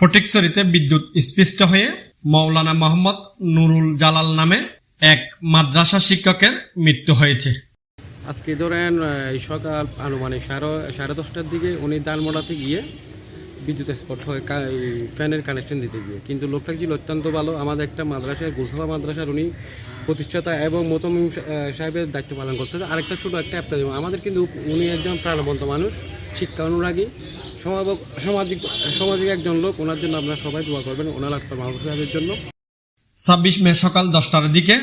ফটিকছড়িতে বিদ্যুৎ স্পৃষ্ট হয়ে মৌলানা মোহাম্মদ নুরুল জালাল নামে এক মাদ্রাসা শিক্ষকের মৃত্যু হয়েছে। আজকে ধরেন সকাল আনুমানিক সাড়ে সাড়ে দশটার দিকে উনি দালমোড়াতে গিয়ে বিদ্যুৎ স্পট হয়ে ফ্যানের কানেকশন দিতে গিয়ে। কিন্তু লোকটা ছিল অত্যন্ত ভালো, আমাদের একটা মাদ্রাসায় গুলসাফা মাদ্রাসার উনি প্রতিষ্ঠাতা এবং মতম সাহেবের দায়িত্ব পালন করতেছে আরেকটা ছোটো একটা অ্যাপ্তা আমাদের কিন্তু উনি একজন প্রাণবন্ত মানুষ, শিক্ষা অনুরাগী। সামাজিক সামাজিক একজন লোক ওনার জন্য আপনারা সবাই দোয়া করবেন ওনার আত্মা মাহবুব সাহেবের জন্য। ছাব্বিশ মে সকাল দশটার দিকে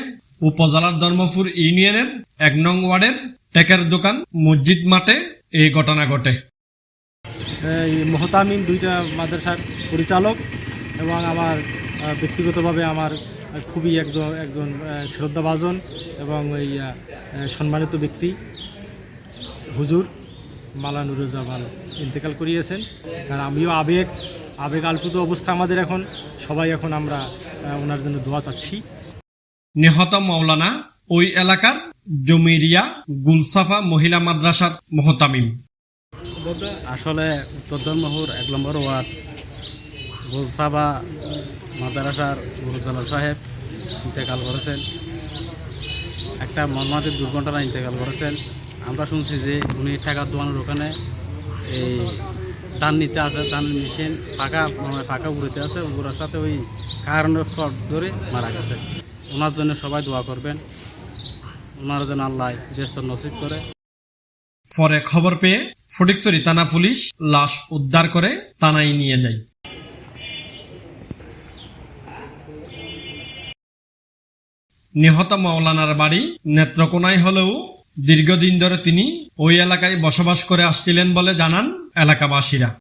উপজেলার ধর্মপুর ইউনিয়নের এক নং ওয়ার্ডের টেকের দোকান মসজিদ মাঠে এই ঘটনা ঘটে। এই দুইটা মাদ্রাসার পরিচালক এবং আমার ব্যক্তিগতভাবে আমার খুবই একজন একজন শ্রদ্ধাভাজন এবং এই সম্মানিত ব্যক্তি হুজুর। মালা নুরুজ্জামান ইন্তেকাল করিয়েছেন। আর আমিও আবেগ আবেগ আলপুত অবস্থা আমাদের এখন। সবাই এখন আমরা ওনার জন্য দোয়া চাচ্ছি। নিহত মৌলানা ওই এলাকার জমিরিয়া গুলসাফা মহিলা মাদ্রাসার মহতামিম। আসলে উত্তর ধর্মপুর এক নম্বর ওয়ার্ড গুলসাফা মাদ্রাসার গুরুজালাল সাহেব ইন্তেকাল করেছেন। একটা মর্মান্তিক দুর্ঘটনা ইন্তেকাল করেছেন। আমরা শুনছি যে উনি টাকা দোয়ানোর ওখানে এই ধান নিতে আছে ধান মেশিন ফাঁকা মানে ফাঁকা উড়েতে আছে উড়ার সাথে ওই কারেন্টের শর্ট ধরে মারা গেছে। ওনার জন্য সবাই দোয়া করবেন। ওনার যেন আল্লাহ দেশ নসিব করে। পরে খবর পেয়ে ফটিকছড়ি থানা পুলিশ লাশ উদ্ধার করে থানায় নিয়ে যায়। নিহত মাওলানার বাড়ি নেত্রকোনায় হলেও দীর্ঘদিন ধরে তিনি ওই এলাকায় বসবাস করে আসছিলেন বলে জানান এলাকাবাসীরা।